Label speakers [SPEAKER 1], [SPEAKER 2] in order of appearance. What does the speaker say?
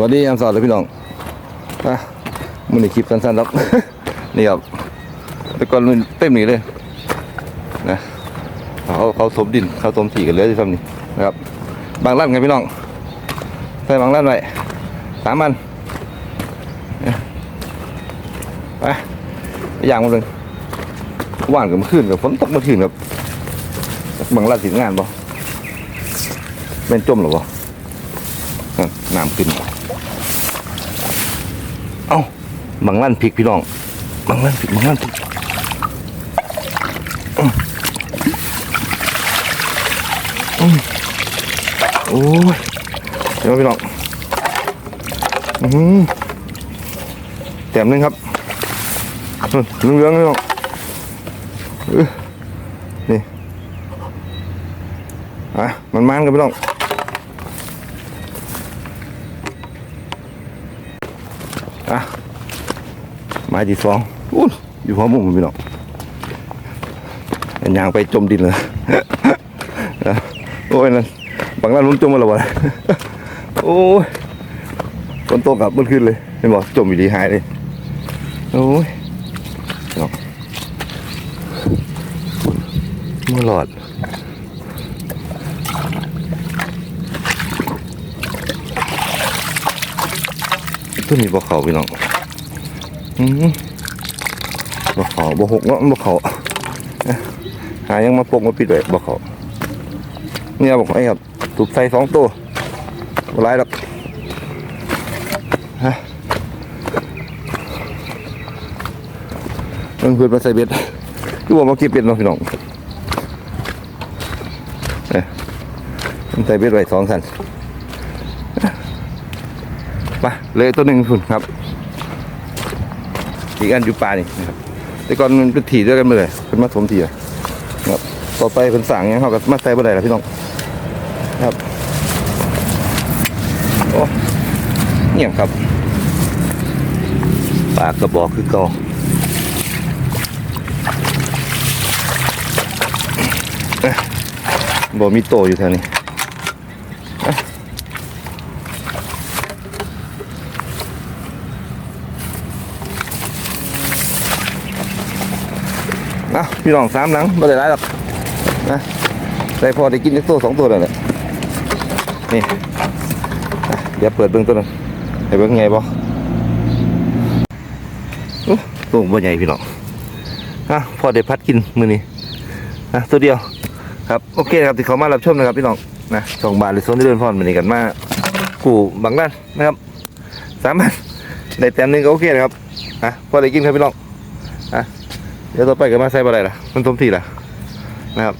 [SPEAKER 1] วัสดียามสอนเลยพี่น้องอะมันในคลิปสั้นๆครับ นี่ครับแต่ก่อนมันเต็มนี่เลยนะเขาเขาสมดินเขาสมสีกันเลยที่ทำนี่นะครับ บางร้านไงพี่น้อง ใส่บางร้านไว้สามอันเนี่ยไปไปย่างมันเลยว่านกับมื่อคืนกับฝนตกมื่อคืนครับบางร้านสิงานบ่เป็นจมหรอบ่อะน้ำขึ้น เอ้าบางร้านพริกพี่น้องบางร้านพริกบางร้านพริกโอ้ยเดี๋ยวพี่น้องอืมแต้มหนึงครับอืมเหลืองๆพี่น้องนี่อะมันมันกันพี่น้อง อะไม้ที่สองอู้อยู่หัวมุมพี่น้องอันยางไปจมดินเลยโอ้ยนั่นบางร้านลุ้นจมมาแล้ววะโอ้ยฝนตกกับมันขึ้นเลยเห็นบอกจมอยู่ดีหายเลยโอ้ยน้องม่หลอด ตัวนี้บ่เขาพี่น้องอืมบ่เขาบ่หกเนาะบ่เขาหายังมาปกมาปิดไว้บ่เขาเนี่ยบอกไอ้ครับถูกใส่สองตัวบ่หลายหรอกฮะเพิ่งเพื่อนมาใส่เบ็ดคือบอกมาเก็บเบ็ดเนาะพี่น้องเอ๊ะมันใส่เบ็ดไว้สองสัน ไปเลยตัวหนึ่งคุณครับ อีกอันอยู่ปลานี่นะครับ แต่ก่อนมันเป็นถี่ด้วยกันมาเลยเป็นมาถมถี่อะครับต่อไปเป็นสั่งเงี้ยเขาก็มาใส่บ่ได้แล้วพี่น้องครับโอ้เงี่ยครับปลากกระบอกคือเก่าเอ๊ะบ่มีโตอยู่แถวนี้ะพี่น้องสามหลังไม่ได้ร้ายหรอกนะได้พอได้กินสักตัวสองตัวแล้วเนี่ยนี่อะเดี๋ยวเปิดเบื้องต้นให้เบื้องไงบ่อู้ตัวบ่ใหญ่พี่น้องอะพอได้พัดกินมือนี้นะตัวเดียวครับโอเคครับที่เขามารับชมนะครับพี่น้องนะสองบาทหรือโซนที่เดินพรมือนี้กันมากูบางด้านนะครับสามบาทได้แต้มหนึงก็โอเคนะครับอะพอได้กินครับพี่น้องอะ เดี๋ยวต่อไปก็มาใส่บะไรล่ะมันสมทีล่ะนะครับ